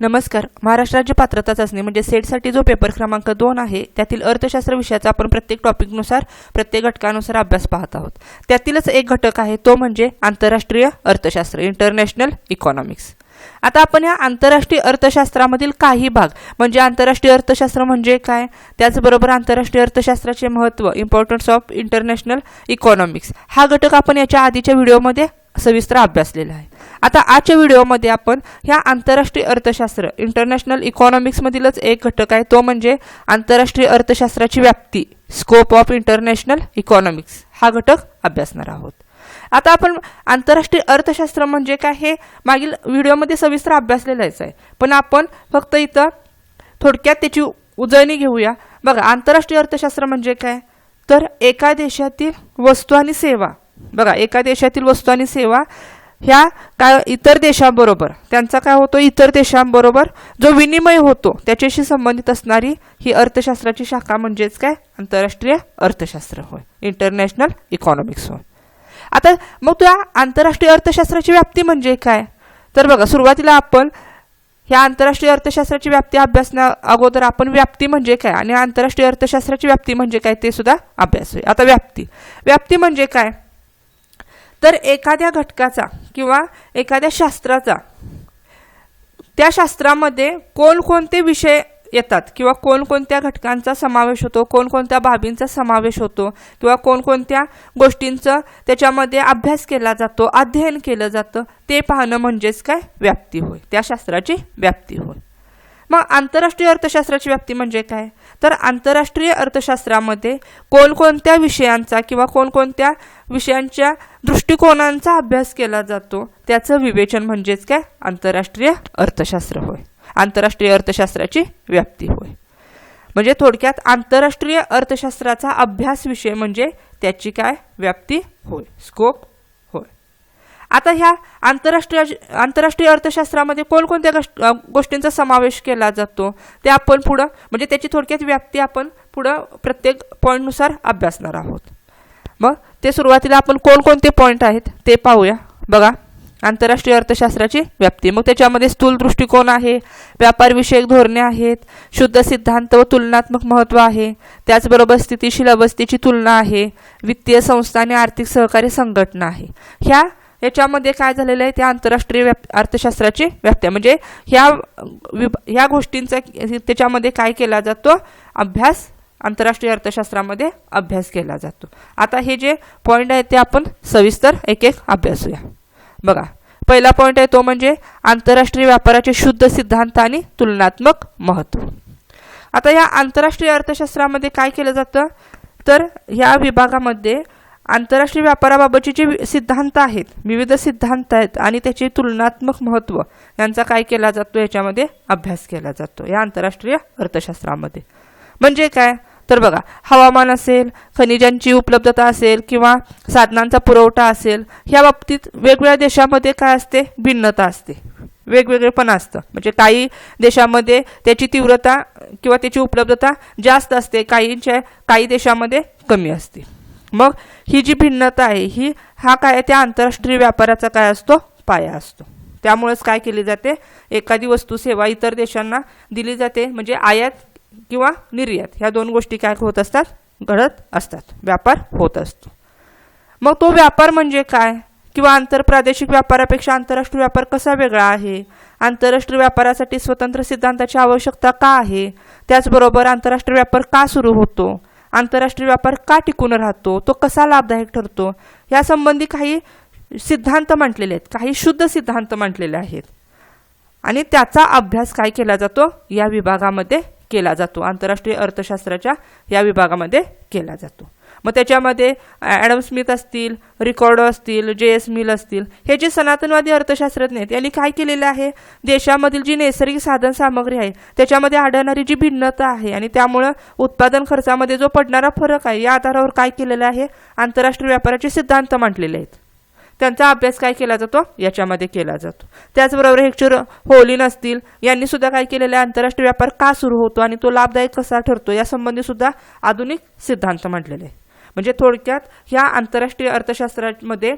नमस्कार. महाराष्ट्र राज्य पात्रता चाचणी म्हणजे सेटसाठी जो पेपर क्रमांक दोन आहे त्यातील अर्थशास्त्र विषयाचा आपण प्रत्येक टॉपिकनुसार प्रत्येक घटकानुसार अभ्यास पाहत आहोत. त्यातीलच एक घटक आहे तो म्हणजे आंतरराष्ट्रीय अर्थशास्त्र इंटरनॅशनल इकॉनॉमिक्स आता आपण या आंतरराष्ट्रीय अर्थशास्त्रामधील काही भाग म्हणजे आंतरराष्ट्रीय अर्थशास्त्र म्हणजे काय? त्याचबरोबर आंतरराष्ट्रीय अर्थशास्त्राचे महत्त्व इम्पॉर्टन्स ऑफ इंटरनॅशनल इकॉनॉमिक्स हा घटक आपण याच्या आधीच्या व्हिडिओमध्ये सविस्तर अभ्यासलेला आहे. आता आजच्या व्हिडिओमध्ये आपण ह्या आंतरराष्ट्रीय अर्थशास्त्र इंटरनॅशनल इकॉनॉमिक्समधीलच एक घटक आहे तो म्हणजे आंतरराष्ट्रीय अर्थशास्त्राची व्याप्ती स्कोप ऑफ इंटरनॅशनल इकॉनॉमिक्स हा घटक अभ्यासणार आहोत. आता आपण आंतरराष्ट्रीय अर्थशास्त्र म्हणजे काय हे मागील व्हिडिओमध्ये सविस्तर अभ्यासलेलंच आहे. पण आपण फक्त इथं थोडक्यात त्याची उजळणी घेऊया. बघा आंतरराष्ट्रीय अर्थशास्त्र म्हणजे काय? तर एका देशातील वस्तू आणि सेवा. बघा एका देशातील वस्तू आणि सेवा ह्या काय इतर देशांबरोबर त्यांचा काय होतो इतर देशांबरोबर जो विनिमय होतो त्याच्याशी संबंधित असणारी ही अर्थशास्त्राची शाखा म्हणजेच काय? आंतरराष्ट्रीय अर्थशास्त्र होय. इंटरनॅशनल इकॉनॉमिक्स होय. आता मग त्या आंतरराष्ट्रीय अर्थशास्त्राची व्याप्ती म्हणजे काय? तर बघा सुरुवातीला आपण ह्या आंतरराष्ट्रीय अर्थशास्त्राची व्याप्ती अभ्यासण्या अगोदर आपण व्याप्ती म्हणजे काय? आणि आंतरराष्ट्रीय अर्थशास्त्राची व्याप्ती म्हणजे काय ते सुद्धा अभ्यास होईल आता व्याप्ती. व्याप्ती म्हणजे काय? तर एखाद्या घटकाचा किंवा एखाद्या शास्त्राचा त्या शास्त्रामध्ये कोणकोणते विषय येतात किंवा कोणकोणत्या घटकांचा समावेश होतो कोणकोणत्या बाबींचा समावेश होतो किंवा कोणकोणत्या गोष्टींचं त्याच्यामध्ये अभ्यास केला जातो अध्ययन केलं जातं ते पाहणं म्हणजेच काय? व्याप्ती होय. त्या शास्त्राची व्याप्ती होय. मग आंतरराष्ट्रीय अर्थशास्त्राची व्याप्ती म्हणजे काय? तर आंतरराष्ट्रीय अर्थशास्त्रामध्ये कोणकोणत्या विषयांचा किंवा कोणकोणत्या विषयांच्या दृष्टिकोनांचा अभ्यास केला जातो त्याचं विवेचन म्हणजेच काय? आंतरराष्ट्रीय अर्थशास्त्र होय. आंतरराष्ट्रीय अर्थशास्त्राची व्याप्ती होय. म्हणजे थोडक्यात आंतरराष्ट्रीय अर्थशास्त्राचा अभ्यास विषय म्हणजे त्याची काय? व्याप्ती होय. स्कोप आता ह्या आंतरराष्ट्रीय आंतरराष्ट्रीय अर्थशास्त्रामध्ये कोणकोणत्या गश- गोष्टींचा समावेश केला जातो ते आपण पुढं म्हणजे त्याची थोडक्यात व्याप्ती आपण पुढं प्रत्येक पॉईंटनुसार अभ्यासणार आहोत. मग ते सुरुवातीला आपण कोणकोणते पॉईंट आहेत ते पाहूया. बघा आंतरराष्ट्रीय अर्थशास्त्राची व्याप्ती. मग त्याच्यामध्ये स्थूल दृष्टिकोन आहे व्यापारविषयक धोरणे आहेत शुद्ध सिद्धांत व तुलनात्मक महत्त्व आहे त्याचबरोबर स्थितीशील अवस्थेची तुलना आहे वित्तीय संस्था आणि आर्थिक सहकारी संघटना आहे. ह्या याच्यामध्ये काय झालेलं आहे त्या आंतरराष्ट्रीय व्याप अर्थशास्त्राची व्याप्त्या म्हणजे ह्या विभ ह्या गोष्टींचा त्याच्यामध्ये काय केला जातो? अभ्यास आंतरराष्ट्रीय अर्थशास्त्रामध्ये अभ्यास केला जातो. आता हे जे पॉईंट आहे ते आपण सविस्तर एक एक अभ्यासूया. बघा पहिला पॉईंट आहे तो म्हणजे आंतरराष्ट्रीय व्यापाराचे शुद्ध सिद्धांत आणि तुलनात्मक महत्त्व. आता या आंतरराष्ट्रीय अर्थशास्त्रामध्ये काय केलं जातं? तर ह्या विभागामध्ये आंतरराष्ट्रीय व्यापाराबाबतचे जे वि- सिद्धांत आहेत विविध सिद्धांत आहेत आणि त्याचे तुलनात्मक महत्त्व यांचा काय केला जातो याच्यामध्ये अभ्यास केला जातो या आंतरराष्ट्रीय अर्थशास्त्रामध्ये. म्हणजे काय? तर बघा हवामान असेल खनिजांची उपलब्धता असेल किंवा साधनांचा पुरवठा असेल ह्या बाबतीत वेगवेगळ्या देशामध्ये काय असते? भिन्नता असते. वेगवेगळेपण असतं. म्हणजे काही देशामध्ये त्याची तीव्रता किंवा त्याची उपलब्धता जास्त असते काहींच्या काही देशामध्ये कमी असते. मग ही जी भिन्नता आहे ही हा काय त्या आंतरराष्ट्रीय व्यापाराचा काय असतो? पाया असतो. त्यामुळेच काय केली जाते? एखादी वस्तू सेवा इतर देशांना दिली जाते. म्हणजे आयात किंवा निर्यात ह्या दोन गोष्टी काय होत असतात? घडत असतात. व्यापार होत असतो. मग तो व्यापार म्हणजे काय? किंवा आंतरप्रादेशिक व्यापारापेक्षा आंतरराष्ट्रीय व्यापार कसा वेगळा आहे? आंतरराष्ट्रीय व्यापारासाठी स्वतंत्र सिद्धांताची आवश्यकता का आहे? त्याचबरोबर आंतरराष्ट्रीय व्यापार का सुरू होतो? आंतरराष्ट्रीय व्यापार का टिकून राहतो? तो कसा लाभदायक ठरतो? यासंबंधी काही सिद्धांत मांडलेले आहेत. काही शुद्ध सिद्धांत मांडलेले आहेत. आणि त्याचा अभ्यास काय केला जातो? या विभागामध्ये केला जातो. आंतरराष्ट्रीय अर्थशास्त्राच्या या विभागामध्ये केला जातो. मग त्याच्यामध्ये ॲडम स्मिथ असतील रिकॉर्डो असतील जे एस मिल असतील हे जे सनातनवादी अर्थशास्त्रज्ञ आहेत यांनी काय केलेलं आहे? देशामधील जी नैसर्गिक साधन सामग्री आहे त्याच्यामध्ये आढळणारी जी भिन्नता आहे आणि त्यामुळं उत्पादन खर्चामध्ये जो पडणारा फरक आहे या आधारावर काय केलेलं आहे? आंतरराष्ट्रीय व्यापाराचे सिद्धांत मांडलेले आहेत. त्यांचा अभ्यास काय केला जातो? याच्यामध्ये केला जातो. त्याचबरोबर हेक्चर होलिन असतील यांनी सुद्धा काय केलेलं आहे? आंतरराष्ट्रीय व्यापार का सुरू होतो आणि तो लाभदायक कसा ठरतो? यासंबंधी सुद्धा आधुनिक सिद्धांत मांडलेले आहे म्हणजे थोडक्यात ह्या आंतरराष्ट्रीय अर्थशास्त्रामध्ये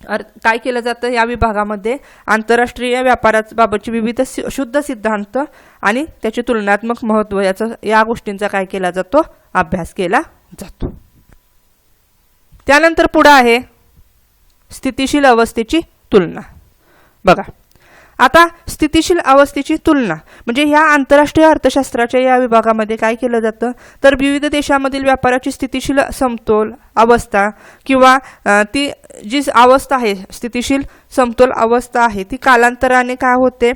अर काय केलं जातं या विभागामध्ये? आंतरराष्ट्रीय व्यापाराबाबतचे विविध शुद्ध सिद्धांत आणि त्याचे तुलनात्मक महत्त्व याचा या गोष्टींचा काय केला जातो? अभ्यास केला जातो. त्यानंतर पुढं आहे स्थितीशील अवस्थेची तुलना. बघा आता स्थितीशील अवस्थेची तुलना म्हणजे ह्या आंतरराष्ट्रीय अर्थशास्त्राच्या या विभागामध्ये काय केलं जातं? तर विविध देशामधील व्यापाराची स्थितीशील समतोल अवस्था किंवा ती जी अवस्था आहे स्थितीशील समतोल अवस्था आहे ती कालांतराने काय होते?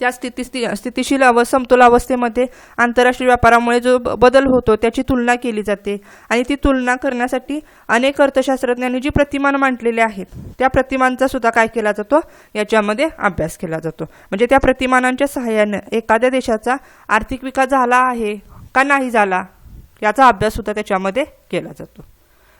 त्या स्थिती स्थि- स्थितीशील अव समतोल अवस्थेमध्ये आंतरराष्ट्रीय व्यापारामुळे जो ब- बदल होतो त्याची तुलना केली जाते. आणि ती तुलना करण्यासाठी अनेक अर्थशास्त्रज्ञांनी जी प्रतिमान मांडलेली आहेत त्या प्रतिमांचा सुद्धा काय केला जातो? याच्यामध्ये अभ्यास केला जातो. म्हणजे त्या प्रतिमानांच्या सहाय्याने एखाद्या देशाचा आर्थिक विकास झाला आहे का नाही झाला याचा अभ्यास सुद्धा त्याच्यामध्ये केला जातो.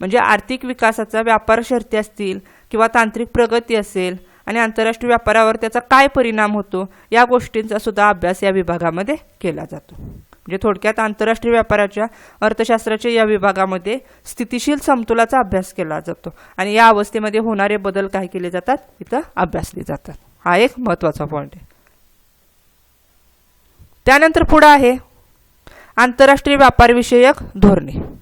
म्हणजे आर्थिक विकासाचा व्यापार शर्ती असतील किंवा तांत्रिक प्रगती असेल आणि आंतरराष्ट्रीय व्यापारावर त्याचा काय परिणाम होतो या गोष्टींचा सुद्धा अभ्यास या विभागामध्ये केला जातो. म्हणजे थोडक्यात आंतरराष्ट्रीय व्यापाराच्या अर्थशास्त्राच्या या विभागामध्ये स्थितीशील समतोलाचा अभ्यास केला जातो आणि या अवस्थेमध्ये होणारे बदल काय केले जातात इथं अभ्यासले जातात. हा एक महत्त्वाचा पॉईंट आहे. त्यानंतर पुढं आहे आंतरराष्ट्रीय व्यापारविषयक धोरणे.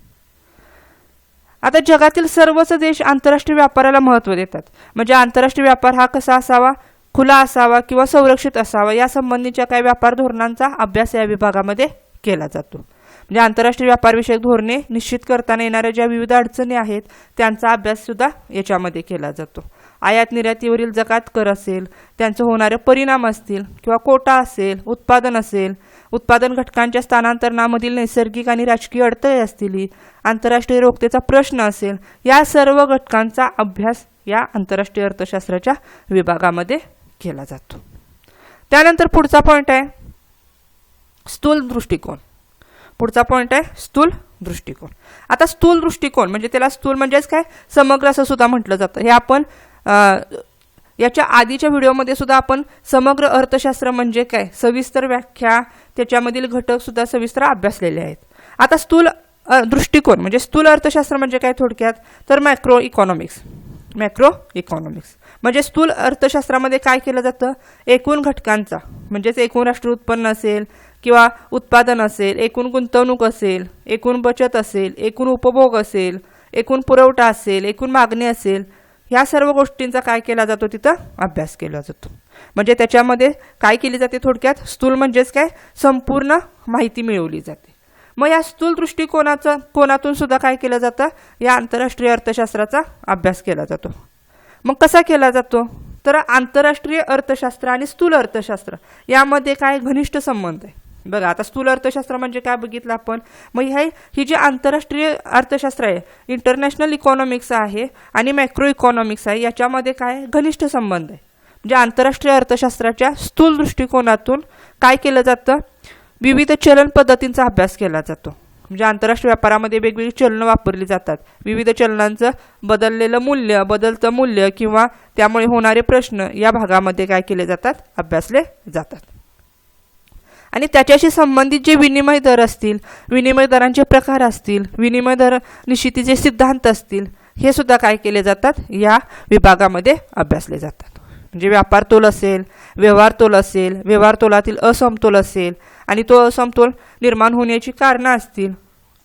आता जगातील सर्वच देश आंतरराष्ट्रीय व्यापाराला महत्त्व देतात. म्हणजे आंतरराष्ट्रीय व्यापार हा कसा असावा? खुला असावा किंवा संरक्षित असावा? या संबंधीच्या काही व्यापार धोरणांचा अभ्यास या विभागामध्ये केला जातो. म्हणजे आंतरराष्ट्रीय व्यापारविषयक धोरणे निश्चित करताना येणाऱ्या ज्या विविध अडचणी आहेत त्यांचा अभ्याससुद्धा याच्यामध्ये केला जातो. आयात निर्यातीवरील जकात कर असेल त्यांचं होणारे परिणाम असतील किंवा कोटा असेल उत्पादन असेल उत्पादन घटकांच्या स्थानांतरणामधील नैसर्गिक आणि राजकीय अडथळे असतील आंतरराष्ट्रीय रोखतेचा प्रश्न असेल या सर्व घटकांचा अभ्यास या आंतरराष्ट्रीय अर्थशास्त्राच्या विभागामध्ये केला जातो. त्यानंतर पुढचा पॉईंट आहे स्थूल दृष्टिकोन. पुढचा पॉईंट आहे स्थूल दृष्टिकोन. आता स्थूल दृष्टिकोन म्हणजे त्याला स्थूल म्हणजेच काय? समग्र असं सुद्धा म्हटलं जातं. हे आपण याच्या आधीच्या व्हिडिओमध्ये सुद्धा आपण समग्र अर्थशास्त्र म्हणजे काय सविस्तर व्याख्या त्याच्यामधील घटक सुद्धा सविस्तर अभ्यासलेले आहेत. आता स्थूल दृष्टिकोन म्हणजे स्थूल अर्थशास्त्र म्हणजे काय थोडक्यात? तर मॅक्रो इकॉनॉमिक्स मॅक्रो इकॉनॉमिक्स म्हणजे स्थूल अर्थशास्त्रामध्ये काय केलं जातं? एकूण घटकांचा म्हणजेच एकूण राष्ट्रीय उत्पन्न असेल किंवा उत्पादन असेल एकूण गुंतवणूक असेल एकूण बचत असेल एकूण उपभोग असेल एकूण पुरवठा असेल एकूण मागणी असेल ह्या सर्व गोष्टींचा काय केला जातो तिथं? अभ्यास केला जातो. म्हणजे त्याच्यामध्ये काय केली जाते थोडक्यात? स्थूल म्हणजेच काय? संपूर्ण माहिती मिळवली जाते. मग या स्थूल दृष्टिकोनाचं कोनातून सुद्धा काय केलं जातं? या आंतरराष्ट्रीय अर्थशास्त्राचा अभ्यास केला जातो. मग कसा केला जातो? तर आंतरराष्ट्रीय अर्थशास्त्र आणि स्थूल अर्थशास्त्र यामध्ये काय घनिष्ठ संबंध आहे? बघा आता स्थूल अर्थशास्त्र म्हणजे काय बघितलं आपण? मग ह्या ही जी आंतरराष्ट्रीय अर्थशास्त्र आहे इंटरनॅशनल इकॉनॉमिक्स आहे आणि मॅक्रो इकॉनॉमिक्स आहे याच्यामध्ये काय घनिष्ठ संबंध आहे. म्हणजे आंतरराष्ट्रीय अर्थशास्त्राच्या स्थूल दृष्टिकोनातून काय केलं जातं? विविध चलन पद्धतींचा अभ्यास केला जातो. म्हणजे आंतरराष्ट्रीय व्यापारामध्ये वेगवेगळी चलनं वापरली जातात. विविध चलनांचं बदललेलं मूल्य बदलतं मूल्य किंवा त्यामुळे होणारे प्रश्न या भागामध्ये काय केले जातात? अभ्यासले जातात. आणि त्याच्याशी संबंधित जे विनिमय दर असतील विनिमय दरांचे प्रकार असतील विनिमय दर निश्चितीचे सिद्धांत असतील हे सुद्धा काय केले जातात? या विभागामध्ये अभ्यासले जातात. म्हणजे व्यापार तोल असेल व्यवहार तोल असेल व्यवहार तोलातील असमतोल असेल आणि तो असमतोल निर्माण होण्याची कारणं असतील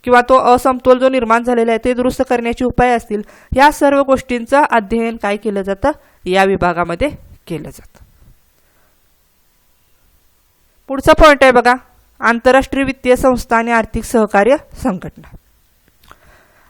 किंवा तो असमतोल जो निर्माण झालेला आहे ते दुरुस्त करण्याचे उपाय असतील या सर्व गोष्टींचं अध्ययन काय केलं जातं? या विभागामध्ये केलं जातं. पुढचा पॉईंट आहे बघा. आंतरराष्ट्रीय वित्तीय संस्था आणि आर्थिक सहकार्य संघटना.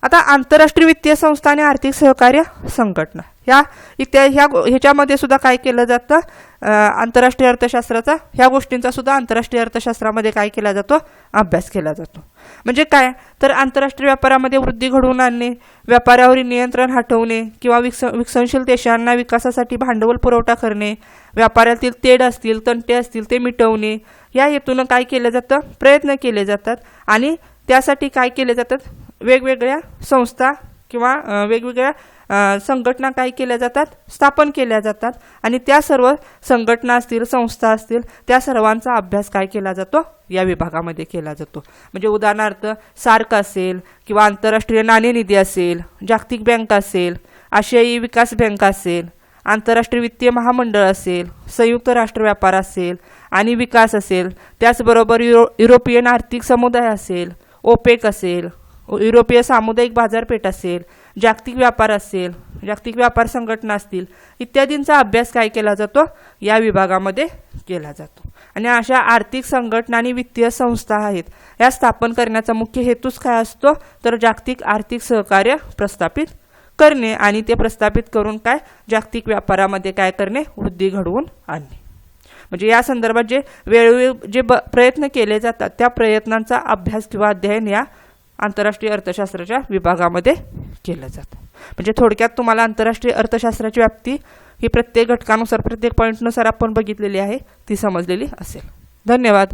आता आंतरराष्ट्रीय वित्तीय संस्था आणि आर्थिक सहकार्य संघटना. ह्या इत्या ह्या गो- ह्याच्यामध्ये सुद्धा काय केलं जातं? आंतरराष्ट्रीय अर्थशास्त्राचा ह्या गोष्टींचा सुद्धा आंतरराष्ट्रीय अर्थशास्त्रामध्ये काय केला जातो? अभ्यास केला जातो. म्हणजे काय? तर आंतरराष्ट्रीय व्यापारामध्ये वृद्धी घडवून आणणे व्यापारावरील नियंत्रण हटवणे किंवा विकस विकसनशील देशांना विकासासाठी भांडवल पुरवठा करणे व्यापारातील तेढ असतील तंटे असतील ते मिटवणे या हेतूनं काय केलं जातं? प्रयत्न केले जातात. आणि त्यासाठी काय केले जातात? वेगवेगळ्या संस्था किंवा वेगवेगळ्या संघटना काय केल्या जातात? स्थापन केल्या जातात. आणि त्या सर्व संघटना असतील संस्था असतील त्या सर्वांचा अभ्यास काय केला जातो? या विभागामध्ये केला जातो. म्हणजे उदाहरणार्थ सार्क असेल किंवा आंतरराष्ट्रीय नाणेनिधी असेल जागतिक बँक असेल आशियाई विकास बँक असेल आंतरराष्ट्रीय वित्तीय महामंडळ असेल संयुक्त राष्ट्र व्यापार असेल आणि विकास असेल त्याचबरोबर युरो युरोपियन आर्थिक समुदाय असेल ओपेक असेल युरोपीय सामुदायिक बाजारपेठ असेल जागतिक व्यापार असेल जागतिक व्यापार संघटना असतील इत्यादींचा अभ्यास काय केला जातो? या विभागामध्ये केला जातो. आणि अशा आर्थिक संघटना आणि वित्तीय संस्था आहेत या स्थापन करण्याचा मुख्य हेतूच काय असतो? तर जागतिक आर्थिक सहकार्य प्रस्थापित करणे आणि ते प्रस्थापित करून काय? जागतिक व्यापारामध्ये काय करणे? वृद्धी घडवून आणणे. म्हणजे या संदर्भात जे वेळोवेळी जे ब प्रयत्न केले जातात त्या प्रयत्नांचा अभ्यास किंवा अध्ययन या आंतरराष्ट्रीय अर्थशास्त्राच्या विभागामध्ये केलं जातं. म्हणजे थोडक्यात तुम्हाला आंतरराष्ट्रीय अर्थशास्त्राची व्याप्ती ही प्रत्येक घटकानुसार प्रत्येक पॉईंटनुसार आपण बघितलेली आहे ती समजलेली असेल. धन्यवाद.